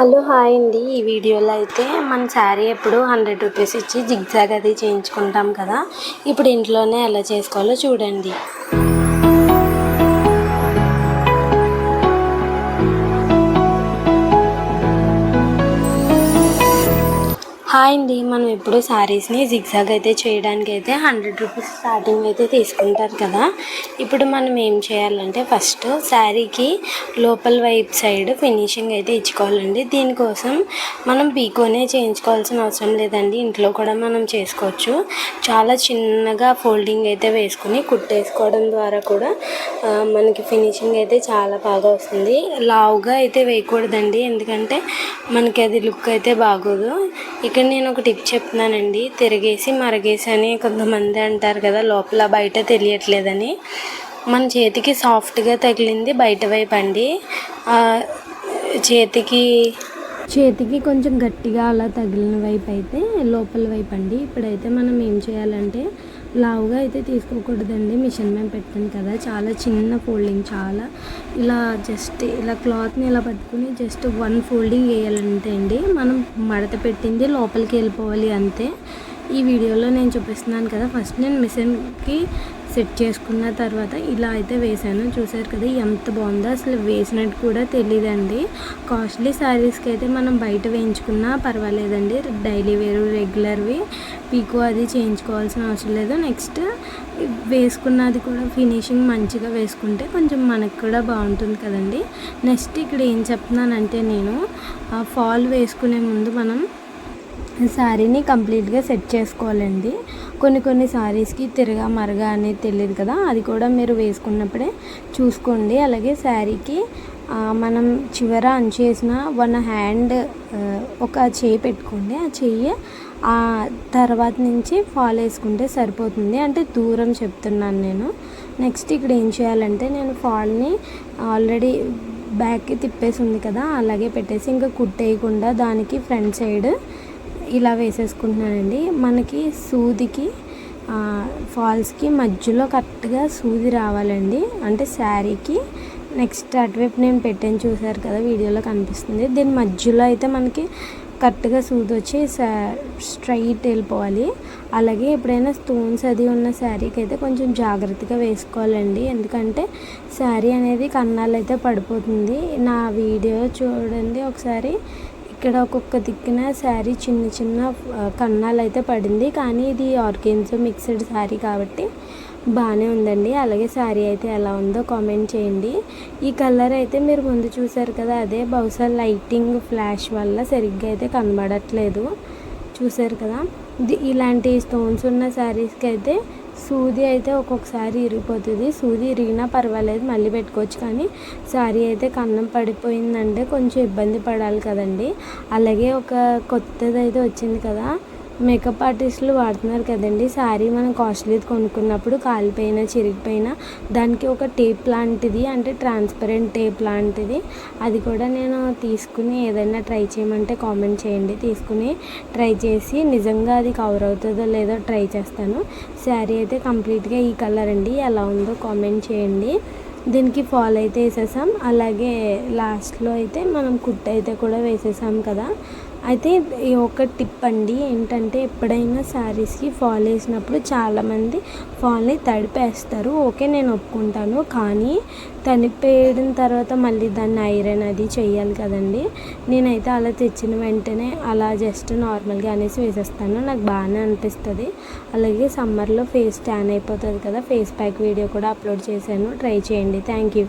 Hello hi అండి. ఈ వీడియోలో అయితే మన శారీ ఎప్పుడు హండ్రెడ్ రూపీస్ ఇచ్చి జిగ్జాగ్ అది చేయించుకుంటాం కదా. ఇప్పుడు ఇంట్లోనే ఎలా చేసుకోవాలో చూడండి. హాయ్ అండి మనం ఎప్పుడు శారీస్ని జిగ్జాగ్ అయితే చేయడానికి అయితే హండ్రెడ్ రూపీస్ స్టార్టింగ్ అయితే తీసుకుంటారు కదా. ఇప్పుడు మనం ఏం చేయాలంటే ఫస్ట్ శారీకి లోపల వైపు సైడ్ ఫినిషింగ్ అయితే ఇచ్చుకోవాలండి. దీనికోసం మనం పీకోనే చేయించుకోవాల్సిన అవసరం లేదండి. ఇంట్లో కూడా మనం చేసుకోవచ్చు. చాలా చిన్నగా ఫోల్డింగ్ అయితే వేసుకుని కుట్టేసుకోవడం ద్వారా కూడా మనకి ఫినిషింగ్ అయితే చాలా బాగా వస్తుంది. లావుగా అయితే వేయకూడదండి ఎందుకంటే మనకి అది లుక్ అయితే బాగోదు. ఇక ఇక్కడ నేను ఒక టిప్ చెప్తున్నానండి. తిరిగేసి మరగేసి అని కొంతమంది అంటారు కదా లోపల బయట తెలియట్లేదని. మన చేతికి సాఫ్ట్గా తగిలింది బయట వైపు అండి. చేతికి చేతికి కొంచెం గట్టిగా అలా తగిలిన వైపు అయితే లోపల వైపు అండి. ఇప్పుడైతే మనం ఏం చేయాలంటే లావుగా అయితే తీసుకోకూడదండి. మిషన్ మేము పెట్టాను కదా. చాలా చిన్న ఫోల్డింగ్ చాలా. ఇలా జస్ట్ ఇలా క్లాత్ని ఇలా పట్టుకుని జస్ట్ వన్ ఫోల్డింగ్ వేయాలంటే అండి. మనం మడత పెట్టింది లోపలికి వెళ్ళిపోవాలి అంతే. ఈ వీడియోలో నేను చూపిస్తున్నాను కదా. ఫస్ట్ నేను మిషన్కి సెట్ చేసుకున్న తర్వాత ఇలా అయితే వేసాను చూసారు కదా ఎంత బాగుందో అసలు వేసినట్టు కూడా తెలియదండి కాస్ట్లీ శారీస్కి అయితే మనం బయట వేయించుకున్నా పర్వాలేదండి. డైలీ వేరు రెగ్యులర్వి పీకో అది చేయించుకోవాల్సిన అవసరం లేదు. నెక్స్ట్ వేసుకున్నది కూడా ఫినిషింగ్ మంచిగా వేసుకుంటే కొంచెం మనకు కూడా బాగుంటుంది కదండి. నెక్స్ట్ ఇక్కడ ఏం చెప్తున్నానంటే నేను ఫాల్ వేసుకునే ముందు మనం శారీని కంప్లీట్గా సెట్ చేసుకోవాలండి. కొన్ని కొన్ని శారీస్కి తిరగా మరగా అనేది తెలియదు కదా అది కూడా మీరు వేసుకున్నప్పుడే చూసుకోండి. అలాగే శారీకి మనం చివర అంచేసిన వన్ హ్యాండ్ ఒక చేయి పెట్టుకోండి. ఆ చెయ్యి ఆ తర్వాత నుంచి ఫాల్ వేసుకుంటే సరిపోతుంది. అంటే దూరం చెప్తున్నాను నేను. నెక్స్ట్ ఇక్కడ ఏం చేయాలంటే నేను ఫాల్ని ఆల్రెడీ బ్యాక్కి తిప్పేసి ఉంది కదా అలాగే పెట్టేసి ఇంకా కుట్టేయకుండా దానికి ఫ్రంట్ సైడ్ ఇలా వేసేసుకుంటున్నానండి. మనకి సూదికి ఫాల్స్కి మధ్యలో కరెక్ట్గా సూది రావాలండి. అంటే శారీకి నెక్స్ట్ అటువైపు నేను పెట్టాను చూసారు కదా వీడియోలో కనిపిస్తుంది. దీని మధ్యలో అయితే మనకి కరెక్ట్గా సూది వచ్చి స్ట్రైట్ వెళ్ళిపోవాలి. అలాగే ఎప్పుడైనా స్టోన్స్ అది ఉన్న శారీకి అయితే కొంచెం జాగ్రత్తగా వేసుకోవాలండి. ఎందుకంటే శారీ అనేది కన్నాలైతే అయితే పడిపోతుంది. నా వీడియో చూడండి ఒకసారి. ఇక్కడ ఒక్కొక్క దిక్కున శారీ చిన్న చిన్న కన్నాలు అయితే పడింది. కానీ ఇది ఆర్గెన్జో మిక్స్డ్ శారీ కాబట్టి బాగానే ఉందండి. అలాగే శారీ అయితే ఎలా ఉందో కామెంట్ చేయండి. ఈ కలర్ అయితే మీరు ముందు చూసారు కదా అదే బహుశా లైటింగ్ ఫ్లాష్ వల్ల సరిగ్గా అయితే కనబడట్లేదు. చూసారు కదా? ఇలాంటి స్టోన్స్ ఉన్న శారీస్కి అయితే సూది అయితే ఒక్కొక్కసారి ఇరిగిపోతుంది. సూది ఇరిగినా పర్వాలేదు మళ్ళీ పెట్టుకోవచ్చు కానీ శారీ అయితే కన్నం పడిపోయిందంటే కొంచెం ఇబ్బంది పడాలి కదండి. అలాగే ఒక కొత్తది అయితే వచ్చింది కదా మేకప్ ఆర్టిస్టులు వాడుతున్నారు కదండి. శారీ మనం కాస్ట్లీది కొనుక్కున్నప్పుడు కాలిపోయినా చిరిగిపోయినా దానికి ఒక టేప్ లాంటిది అంటే ట్రాన్స్పరెంట్ టేప్ లాంటిది. అది కూడా నేను తీసుకుని ఏదైనా ట్రై చేయమంటే కామెంట్ చేయండి. తీసుకుని ట్రై చేసి నిజంగా అది కవర్ అవుతుందో లేదో ట్రై చేస్తాను. శారీ అయితే కంప్లీట్గా ఈ కలర్ అండి. ఎలా ఉందో కామెంట్ చేయండి. దీనికి ఫాల్ అయితే వేసేసాం. అలాగే లాస్ట్లో అయితే మనం కుట్ అయితే కూడా వేసేసాం కదా. అయితే ఈ ఒక టిప్ అండి ఏంటంటే ఎప్పుడైనా శారీస్కి ఫాల్ వేసినప్పుడు చాలామంది ఫాల్ని తడిపేస్తారు. ఓకే నేను ఒప్పుకుంటాను. కానీ తడిపేయడం తర్వాత మళ్ళీ దాన్ని ఐరన్ అది చేయాలి కదండి. నేనైతే అలా తెచ్చిన వెంటనే అలా జస్ట్ నార్మల్గా అనేసి వేసేస్తాను. నాకు బాగానే అనిపిస్తుంది. అలాగే సమ్మర్లో ఫేస్ ట్యాన్ అయిపోతుంది కదా ఫేస్ ప్యాక్ వీడియో కూడా అప్లోడ్ చేశాను. ట్రై చేయండి. Thank you.